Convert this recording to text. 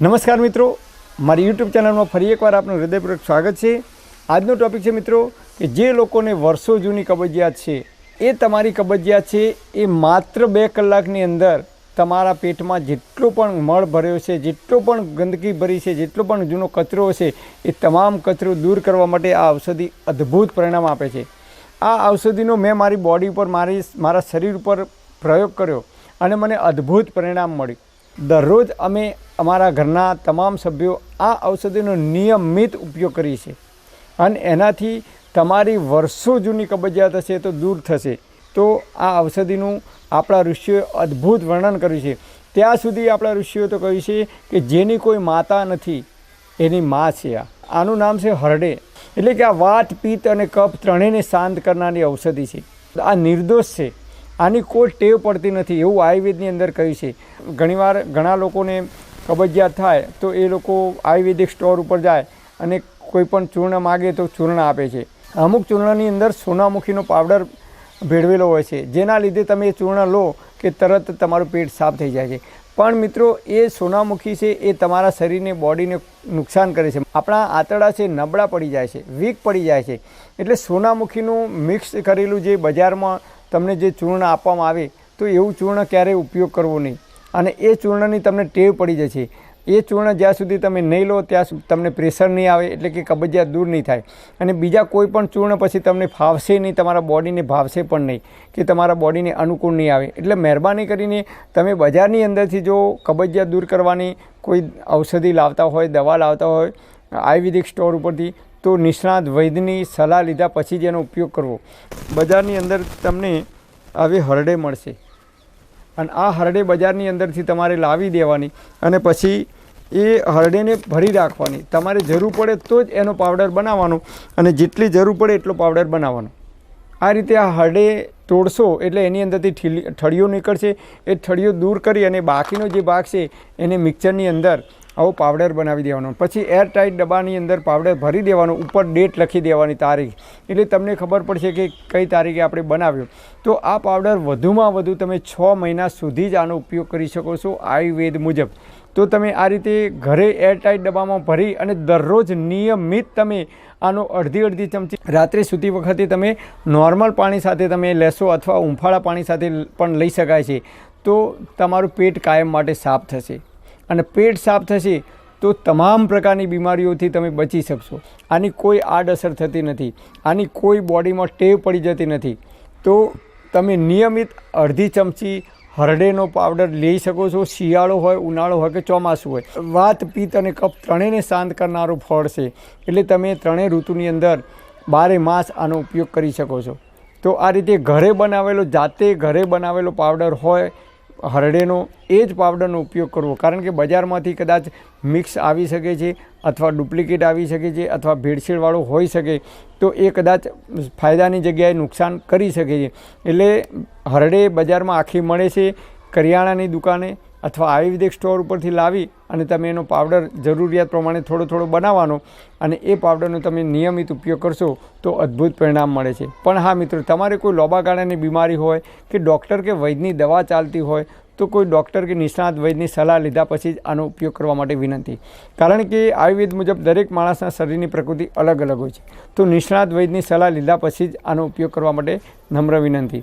નમસ્કાર મિત્રો. મારી યુટ્યુબ ચેનલમાં ફરી એકવાર આપનું હૃદયપૂર્વક સ્વાગત છે. આજનો ટોપિક છે મિત્રો કે જે લોકોને વર્ષો જૂની કબજિયાત છે, એ તમારી કબજિયાત છે, એ માત્ર બે કલાકની અંદર તમારા પેટમાં જેટલો પણ મળ ભર્યો છે, જેટલો પણ ગંદકી ભરી છે, જેટલો પણ જૂનો કચરો છે, એ તમામ કચરો દૂર કરવા માટે આ ઔષધિ અદ્ભુત પરિણામ આપે છે. આ ઔષધિનો મેં મારી બોડી ઉપર, મારી, મારા શરીર ઉપર પ્રયોગ કર્યો અને મને અદ્ભુત પરિણામ મળ્યું. દરરોજ અમે અમારા ઘરના તમામ સભ્યો આ ઔષધિનો નિયમિત ઉપયોગ કરીએ છીએ. અને એનાથી તમારી વર્ષો જૂની કબજિયાત હશે તો દૂર થશે. તો આ ઔષધિનું આપણા ઋષિઓએ અદ્ભુત વર્ણન કર્યું છે. ત્યાં સુધી આપણા ઋષિઓ તો કહ્યું છે કે જેની કોઈ માતા નથી, એની મા છે આ. આનું નામ છે હરડે. એટલે કે આ વાત, પિત્ત અને કફ ત્રણેયને શાંત કરનારી ઔષધિ છે. આ નિર્દોષ છે. આની કોઈ ટેવ પડતી નથી. એવું આયુર્વેદની અંદર કહ્યું છે. ઘણીવાર ઘણા લોકોને કબજિયાત થાય તો એ લોકો આયુર્વેદિક સ્ટોર ઉપર જાય અને કોઈ પણ ચૂર્ણ માગે તો ચૂર્ણ આપે છે. અમુક ચૂર્ણની અંદર સોનામુખીનો પાવડર ભેળવેલો હોય છે. જેના લીધે તમે એ ચૂર્ણ લો કે તરત તમારું પેટ સાફ થઈ જાય છે. પણ મિત્રો, એ સોનામુખી છે એ તમારા શરીરને બોડીને નુકસાન કરે છે. આપણા આંતરડા છે નબળા પડી જાય છે, વીક પડી જાય છે. એટલે સોનામુખીનું મિક્સ કરેલું જે બજારમાં તમને જે ચૂર્ણ આપવામાં આવે, તો એવું ચૂર્ણ ક્યારેય ઉપયોગ કરવો નહીં. અને એ ચૂર્ણની તમને ટેવ પડી જશે. એ ચૂર્ણ જ્યાં સુધી તમે નહીં લો, ત્યાં તમને પ્રેશર નહીં આવે, એટલે કે કબજિયાત દૂર નહીં થાય. અને બીજા કોઈ પણ ચૂર્ણ પછી તમને ફાવશે નહીં, તમારા બોડીને ભાવશે પણ નહીં, કે તમારા બોડીને અનુકૂળ નહીં આવે. એટલે મહેરબાની કરીને તમે બજારની અંદરથી જો કબજિયાત દૂર કરવાની કોઈ ઔષધિ લાવતા હોય, દવા લાવતા હોય, આયુર્વેદિક સ્ટોર ઉપરથી તો નિષ્ણાત વૈદ્યની સલાહ લીધા પછી જ એનો ઉપયોગ કરવો. બજારની અંદર તમને આવી હરડે મળશે. અને આ હરડે બજારની અંદરથી તમારે લાવી દેવાની અને પછી એ હરડેને ભરી રાખવાની. તમારે જરૂર પડે તો જ એનો પાવડર બનાવવાનો અને જેટલી જરૂર પડે એટલો પાવડર બનાવવાનો. આ રીતે આ હરડે તોડશો એટલે એની અંદરથી ઠળીઓ નીકળશે. એ ઠળીઓ દૂર કરી અને બાકીનો જે ભાગ છે એને મિક્સરની અંદર આવો પાવડર બનાવી દેવાનો. પછી એર ટાઈટ ડબ્બાની અંદર પાવડર ભરી દેવાનો, ઉપર ડેટ લખી દેવાની તારીખ. એટલે તમને ખબર પડશે કે કઈ તારીખે આપણે બનાવ્યો. તો આ પાવડર વધુમાં વધુ તમે છ મહિના સુધી જ આનો ઉપયોગ કરી શકો છો આયુર્વેદ મુજબ. તો તમે આ રીતે ઘરે એરટાઈટ ડબ્બામાં ભરી અને દરરોજ નિયમિત તમે આનો અડધી અડધી ચમચી રાત્રે સૂતી વખતે તમે નોર્મલ પાણી સાથે તમે લેશો અથવા ઉંફાળા પાણી સાથે પણ લઈ શકાય છે. તો તમારું પેટ કાયમ માટે સાફ થશે. અને પેટ સાફ થશે, તો તમામ પ્રકારની બીમારીઓથી તમે બચી શકશો. આની કોઈ આડઅસર થતી નથી. આની કોઈ બોડીમાં ટેવ પડી જતી નથી. તો તમે નિયમિત અડધી ચમચી હરડેનો પાવડર લઈ શકો છો. શિયાળો હોય, ઉનાળો હોય કે ચોમાસું હોય. વાત પિત્ત અને કફ ત્રણેયને શાંત કરનારું ફળ છે. એટલે તમે ત્રણેય ઋતુની અંદર બારે માસ આનો ઉપયોગ કરી શકો છો. તો આ રીતે ઘરે બનાવેલો, જાતે ઘરે બનાવેલો પાવડર હોય હરડેનો એ જ પાવડરનો ઉપયોગ કરવો. કારણ કે બજારમાંથી કદાચ મિક્સ આવી શકે છે અથવા ડુપ્લિકેટ આવી શકે છે અથવા ભેળસેળવાળો હોઈ શકે, તો એ કદાચ ફાયદાની જગ્યાએ નુકસાન કરી શકે છે. એટલે હરડે બજારમાં આખી મળે છે. કરિયાણાની દુકાને અથવા આયુર્વેદિક સ્ટોર ઉપરથી લાવી અને તમે એનો પાવડર જરૂરિયાત પ્રમાણે થોડો થોડો બનાવવાનો અને એ પાવડરનો તમે નિયમિત ઉપયોગ કરશો તો અદ્ભુત પરિણામ મળે છે. પણ હા મિત્રો, તમારે કોઈ લોબા ગાળાની બીમારી હોય કે ડૉક્ટર કે વૈદ્યની દવા ચાલતી હોય તો કોઈ ડૉક્ટર કે નિષ્ણાત વૈદ્યની સલાહ લીધા પછી જ આનો ઉપયોગ કરવા માટે વિનંતી. કારણ કે આયુર્વેદ મુજબ દરેક માણસના શરીરની પ્રકૃતિ અલગ અલગ હોય છે. તો નિષ્ણાત વૈદ્યની સલાહ લીધા પછી જ આનો ઉપયોગ કરવા માટે નમ્ર વિનંતી.